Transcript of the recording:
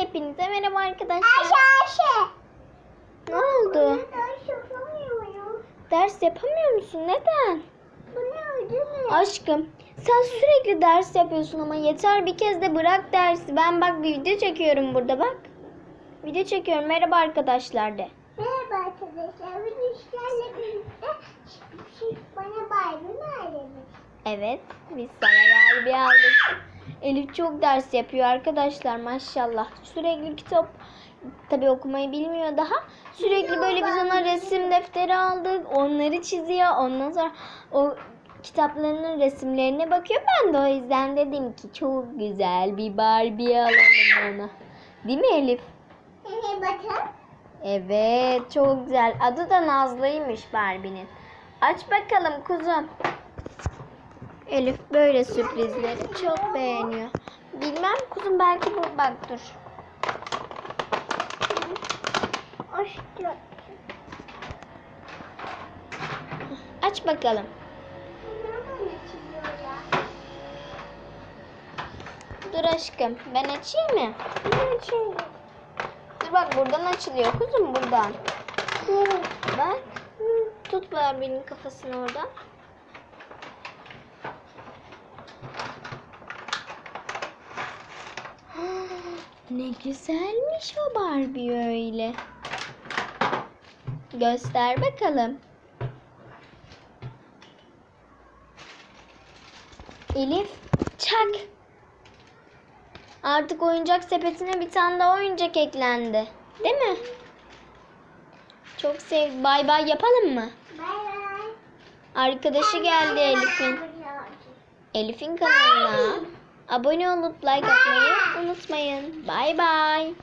Hepinize merhaba arkadaşlar. Ayşe Ayşe. Ne oldu? Ben yapamıyorum. Ders yapamıyor musun? Neden? Bu ne mü? Aşkım sen sürekli ders yapıyorsun ama yeter bir kez de bırak dersi. Ben bak bir video çekiyorum burada bak. Video çekiyorum. Merhaba arkadaşlar de. Merhaba arkadaşlar. Bugün işlerle birlikte bana Barbie mi aldınız? Evet biz sana Barbie aldık. Elif çok ders yapıyor arkadaşlar maşallah. Sürekli kitap tabi okumayı bilmiyor daha. Sürekli böyle biz ona resim defteri aldık. Onları çiziyor. Ondan sonra o kitaplarının resimlerine bakıyor. Ben de o yüzden dedim ki çok güzel bir Barbie alalım ona. Değil mi Elif? Bakın. Evet çok güzel. Adı da Nazlı'ymış Barbie'nin. Aç bakalım kuzum. Elif böyle sürprizleri çok beğeniyor. Bilmem kuzum belki bu bak dur. Aç bakalım. Dur aşkım ben açayım mı? Ne açılıyor? Dur bak buradan açılıyor kuzum buradan. Bak. Tut Barbie'nin kafasını oradan. Ne güzelmiş o Barbie öyle. Göster bakalım. Elif çak. Artık oyuncak sepetine bir tane daha oyuncak eklendi. Değil mi? Çok sev. Bay bay yapalım mı? Bay bay. Arkadaşı geldi Elif'in. Elif'in kanalına abone olup like atmayı unutmayın. Bay bay.